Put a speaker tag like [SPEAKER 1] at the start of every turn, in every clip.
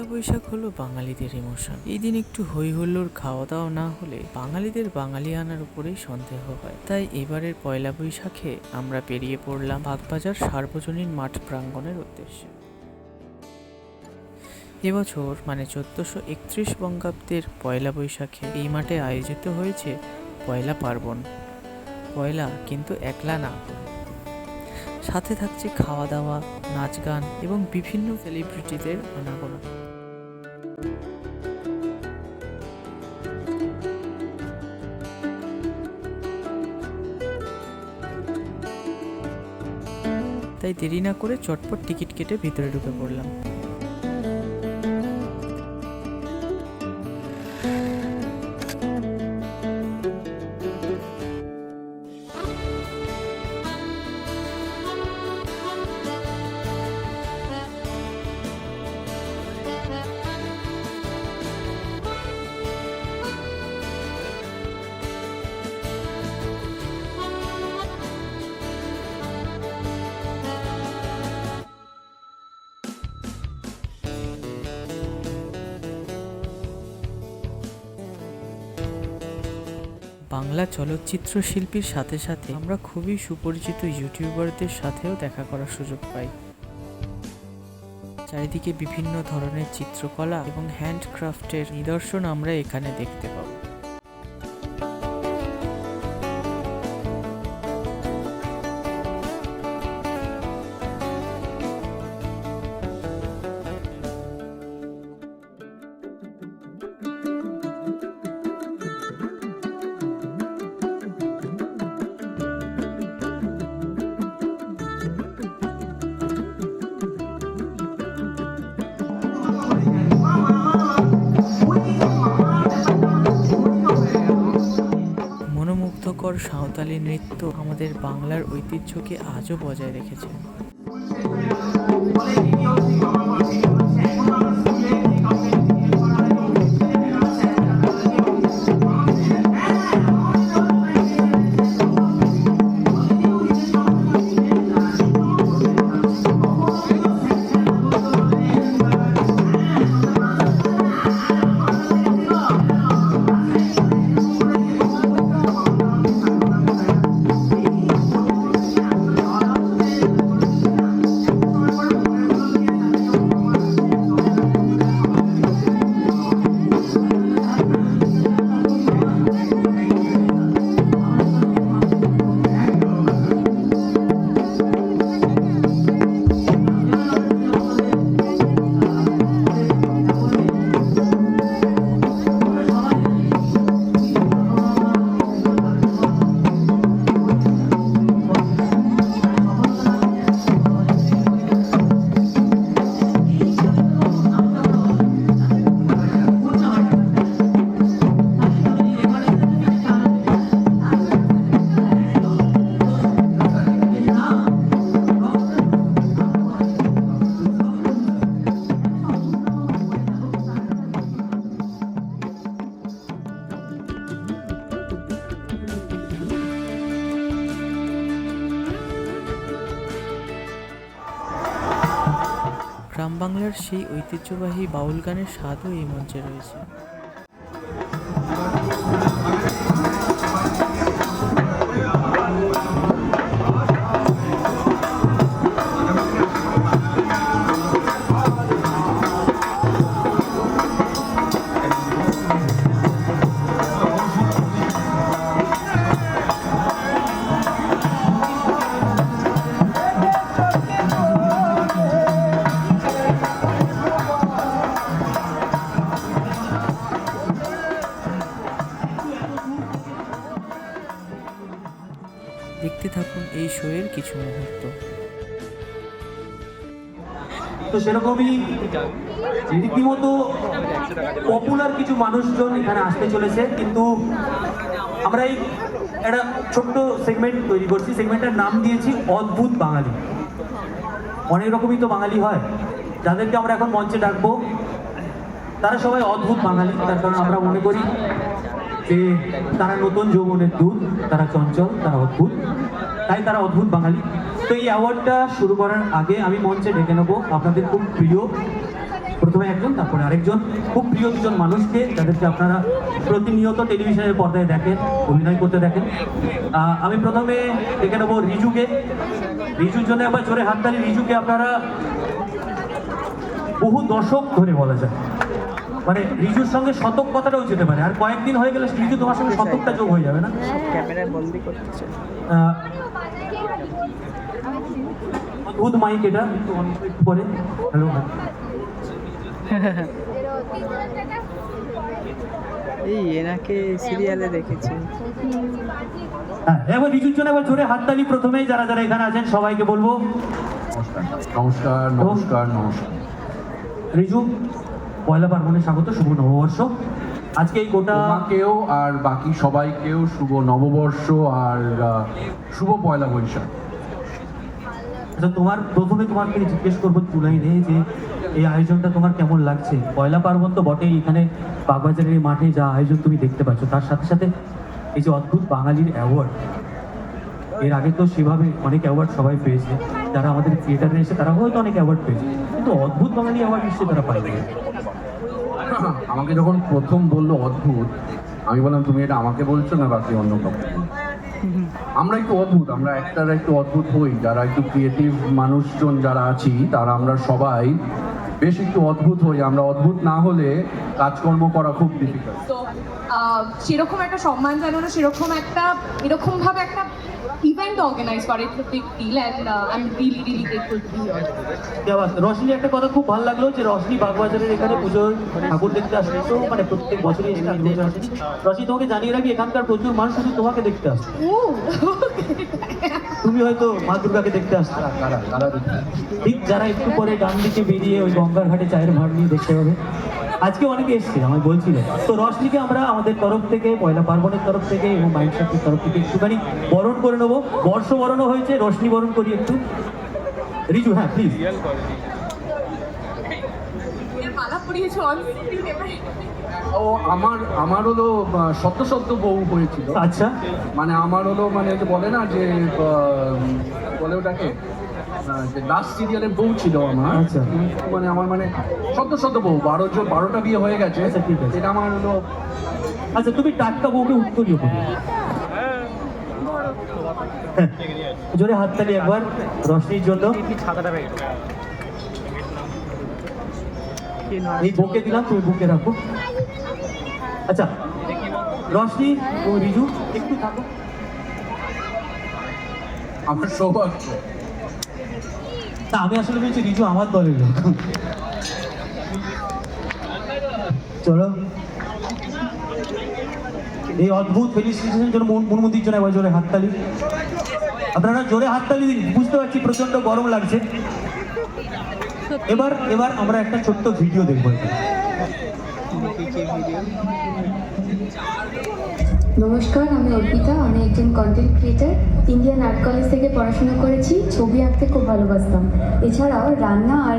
[SPEAKER 1] পয়লা বৈশাখ হলো বাঙালিদের ইমোশন। এই দিন একটু হই হুল্লোর খাওয়া দাওয়া না হলে বাঙালিদের বাঙালি আনার উপরেই সন্দেহ হয়। তাই এবারের পয়লা বৈশাখে আমরা পেরিয়ে পড়লাম বাগবাজার সার্বজনীন মাঠ প্রাঙ্গণের উদ্দেশ্যে। এবছর মানে চোদ্দশো একত্রিশ বঙ্গাব্দের পয়লা বৈশাখে এই মাঠে আয়োজিত হয়েছে পয়লা পার্বণ। পয়লা কিন্তু একলা না। সাথে থাকছে খাওয়া দাওয়া নাচ গান এবং বিভিন্ন সেলিব্রিটিদের আনাগোনা। তাই দেরি না করে চটপট টিকিট কেটে ভিতরে ঢুকে পড়লাম। বাংলা চলচ্চিত্র শিল্পীর সাথে সাথে আমরা খুবই সুপরিচিত ইউটিউবারদের সাথেও দেখা করার সুযোগ পাই। চারিদিকে বিভিন্ন ধরনের চিত্রকলা এবং হ্যান্ডক্রাফটের নিদর্শন আমরা এখানে দেখতে পাবো। মনোমুগ্ধকর সাঁওতালি নৃত্য আমাদের বাংলার ঐতিহ্যকে আজও বজায় রেখেছে। সেই ঐতিহ্যবাহী বাউল গানের স্বাদও এই মঞ্চে রয়েছে।
[SPEAKER 2] তো সেরকমই রীতিমতো পপুলার কিছু মানুষজন এখানে আসতে চলেছে, কিন্তু আমরা এই একটা ছোট্ট সেগমেন্ট তৈরি করছি। সেগমেন্টের নাম দিয়েছি, অদ্ভুত বাঙালি। অনেক রকমই তো বাঙালি হয়। যাদেরকে আমরা এখন মঞ্চে ডাকবো, তারা সবাই অদ্ভুত বাঙালি, তার কারণ আমরা মনে করি যে তারা নতুন যৌবনের দুধ তারা চঞ্চল, তারা অদ্ভুত। তাই তারা অদ্ভুত বাঙালি। তো এই অ্যাওয়ার্ডটা শুরু করার আগে আমি মঞ্চে ডেকে নেব আপনাদের খুব প্রিয় প্রথমে একজন তারপরে আরেকজন। খুব প্রিয় দুজন মানুষকে যাদেরকে আপনারা প্রতিনিয়ত টেলিভিশনের পর্দায় দেখেন অভিনয় করতে দেখেন। আমি প্রথমে ডেকে নেব রিজুকে। রিজুর জন্য একবার জোরে হাত হাততালি রিজুকে আপনারা বহু দশক ধরে বলা যায়। মানে রিজুর সঙ্গে শতক কথাটাও যেতে পারে। আর কয়েকদিন হয়ে গেলে রিজু তোমার সঙ্গে শতকটা যোগ হয়ে যাবে না?
[SPEAKER 1] ক্যামেরায় বন্দি করতেছে।
[SPEAKER 2] অদ্ভুত মাইক এটা একটু পরে। হ্যালো
[SPEAKER 1] এই এনাকে সিরিয়ালে দেখেছি।
[SPEAKER 2] হ্যাঁ এবার রিজুর জন্য এবার জোরে হাততালি প্রথমেই যারা যারা এখানে আছেন সবাইকে বলব।
[SPEAKER 3] নমস্কার নমস্কার নমস্কার
[SPEAKER 2] রিজু পয়লা পার্বণে স্বাগত শুভ নববর্ষ। আজকে এই গোটা
[SPEAKER 3] তোমাকেও আর বাকি সবাইকেও শুভ নববর্ষ আর শুভ পয়লা বৈশাখ।
[SPEAKER 2] আচ্ছা তোমার প্রথমে তোমাকে জিজ্ঞেস করব তুলাই রে যে এই আয়োজনটা তোমার কেমন লাগছে? পয়লা পার্বণ তো বটেই, এখানে বাগবাজারের মাঠে যা আয়োজন তুমি দেখতে পাচ্ছ, তার সাথে সাথে এই যে অদ্ভুত বাঙালির অ্যাওয়ার্ড এর আগে তো সেভাবে অনেক অ্যাওয়ার্ড সবাই পেয়েছে, যারা আমাদের থিয়েটারে এসে তারা হয়তো অনেক অ্যাওয়ার্ড পেয়েছে, কিন্তু অদ্ভুত বাঙালি অ্যাওয়ার্ড নিশ্চয়ই তারা পায়নি।
[SPEAKER 3] আমাকে যখন প্রথম বলল অদ্ভুত, আমি বললাম, তুমি এটা আমাকে বলছো না বাকি অন্য কাউকে? আমরা একটু অদ্ভুত, আমরা একটা একটু অদ্ভুত হই, যারা একটু ক্রিয়েটিভ মানুষজন যারা আছি, তারা আমরা সবাই বেশ একটু অদ্ভুত হই। আমরা অদ্ভুত না হলে কাজকর্ম করা খুব ডিফিকাল্ট
[SPEAKER 4] সেরকম একটা সম্মান জানানো, সেরকম একটা এরকম একটা ইভেন্ট অর্গানাইজ করে it's big deal and I am really really grateful to be here
[SPEAKER 2] Roshni একটা কথা খুব ভালো লাগল যে রশনি বাগবাজারের এখানে পুজোর ঠাকুর দেখতে আসে তো মানে প্রত্যেক বছরই এখানে পুজো আসে রশনি তোমাকে জানিয়ে রাখি এখানকার প্রচুর মানুষ শুধু তোমাকে দেখতে আসছে
[SPEAKER 4] ও
[SPEAKER 2] তুমি হয়তো মা দুর্গাকে দেখতে আসছো ঠিক যারা একটু পরে ডান দিকে বেরিয়ে ওই গঙ্গার ঘাটে চায়ের ভাড় নিয়ে দেখতে হবে আজকে অনেকে এসছে আমায় বলছিল। তো রশনিকে আমরা আমাদের তরফ থেকে পয়লা পার্বণের তরফ থেকে এবং মাইন্ড শক্তির তরফ থেকে একটুখানি বরণ করে নেব। বর্ষ বরণও হয়েছে রশনি বরণ করি একটু। রিজু হ্যাঁ প্লিজ
[SPEAKER 3] ও আমার আমার হলো সদ্য সদ্য বউ হয়েছিল।
[SPEAKER 2] আচ্ছা।
[SPEAKER 3] মানে আমার হলো মানে যে বলে না যে বলে ওটাকে? যে লাস্ট সিরিয়ালের বউ ছিল আমার
[SPEAKER 2] আচ্ছা।
[SPEAKER 3] মানে আমার মানে সদ্য সদ্য বউ বারো জন বারোটা বিয়ে হয়ে গেছে।
[SPEAKER 2] আচ্ছা,
[SPEAKER 3] এটা আমার হলো
[SPEAKER 2] আচ্ছা তুমি টাটকা বউকে উত্তরীয় করি। জোরে হাততালি একবার রশনির জন্য। এই বুকে দিলাম তুমি বুকে রাখো। আচ্ছা রশনি ও রিজু একটু থাকো।
[SPEAKER 3] আমার সৌভাগ্য।
[SPEAKER 2] তা আমি আসলে বলছি রিজু আমার দলের লোক। চলো। এই অদ্ভুত ফেলিসিটেশনের জন্য মুন- মুনমুদির জন্য একবার জোরে হাততালি। আপনারা জোরে হাততালি দিন, বুঝতে পারছি প্রচণ্ড গরম লাগছে। এবার এবার আমরা একটা ছোট্ট ভিডিও দেখব।
[SPEAKER 5] নমস্কার, আমি অর্পিতা, আমি একজন content creator Indian art college থেকে পড়াশোনা করেছি, ছবি আঁকতে খুব ভালোবাসতাম। এছাড়াও রান্না আর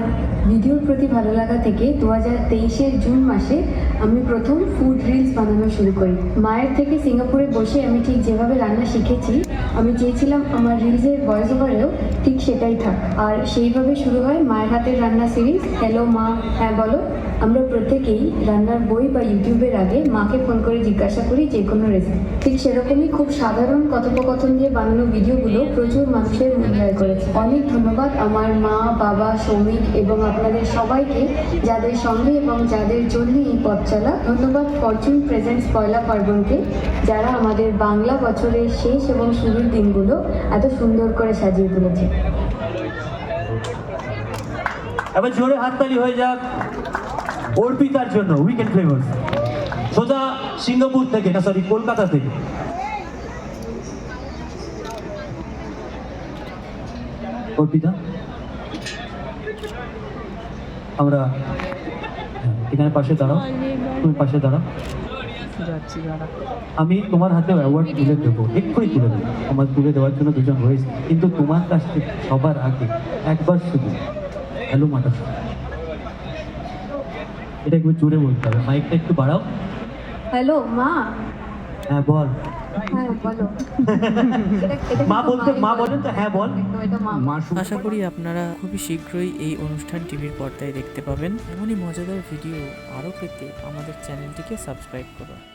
[SPEAKER 5] ভিডিওর প্রতি ভালো লাগা থেকে দু হাজার তেইশের জুন মাসে আমি প্রথম ফুড রিলস বানানো শুরু করি। মায়ের থেকে সিঙ্গাপুরে বসে আমি ঠিক যেভাবে রান্না শিখেছি আমি চেয়েছিলাম আমার রিলসের ভয়েস ওভারেও ঠিক সেটাই থাক। আর সেইভাবে শুরু হয় মায়ের হাতের রান্না সিরিজ হ্যালো মা হ্যাঁ বলো। আমরা প্রত্যেকেই রান্নার বই বা ইউটিউবের আগে মাকে ফোন করে জিজ্ঞাসা করি যে কোনো রেসিপি ঠিক সেরকমই খুব সাধারণ কথোপকথন দিয়ে বানানো ভিডিওগুলো প্রচুর মানুষের মন জয় করেছে। অনেক ধন্যবাদ আমার মা, বাবা, শ্রমিক এবং আপনাদের সবাইকে যাদের সঙ্গে এবং যাদের জন্য এই পথ চলা। ধন্যবাদ ফরচুন প্রেজেন্টস পয়লা পার্বণকে, যারা আমাদের বাংলা বছরের শেষ এবং শুরুর দিনগুলো এত সুন্দর করে সাজিয়ে তুলেছে।
[SPEAKER 2] এবার জোরে হাততালি হয়ে যাক অর্পিতার জন্য উইকেন্ড ফ্লেভার্স সোজা সিঙ্গাপুর থেকে, না সরি কলকাতা থেকে। অর্পিতা, আমরা এখানে পাশে দাঁড়াও, তুমি পাশে দাঁড়াও।
[SPEAKER 1] যাচ্ছি
[SPEAKER 2] আমি তোমার হাতে অ্যাওয়ার্ড তুলে দেবো এক্ষুনি তুলে দেবো। আমার তুলে দেওয়ার জন্য দুজন রয়েছে কিন্তু তোমার কাছ থেকে সবার আগে একবার শুধু হ্যালো মাটা এটা একটু জোরে বলতে হবে মাইকটা একটু বাড়াও।
[SPEAKER 5] হ্যালো মা।
[SPEAKER 2] হ্যাঁ বল।
[SPEAKER 5] হ্যাঁ
[SPEAKER 2] মা বলতে মা বলেন তো হ্যাঁ বল।
[SPEAKER 1] আশা করি আপনারা খুবই শীঘ্রই এই অনুষ্ঠান টিভির পর্দায় দেখতে পাবেন। এমনই মজাদার ভিডিও আরও পেতে আমাদের চ্যানেলটিকে সাবস্ক্রাইব করুন।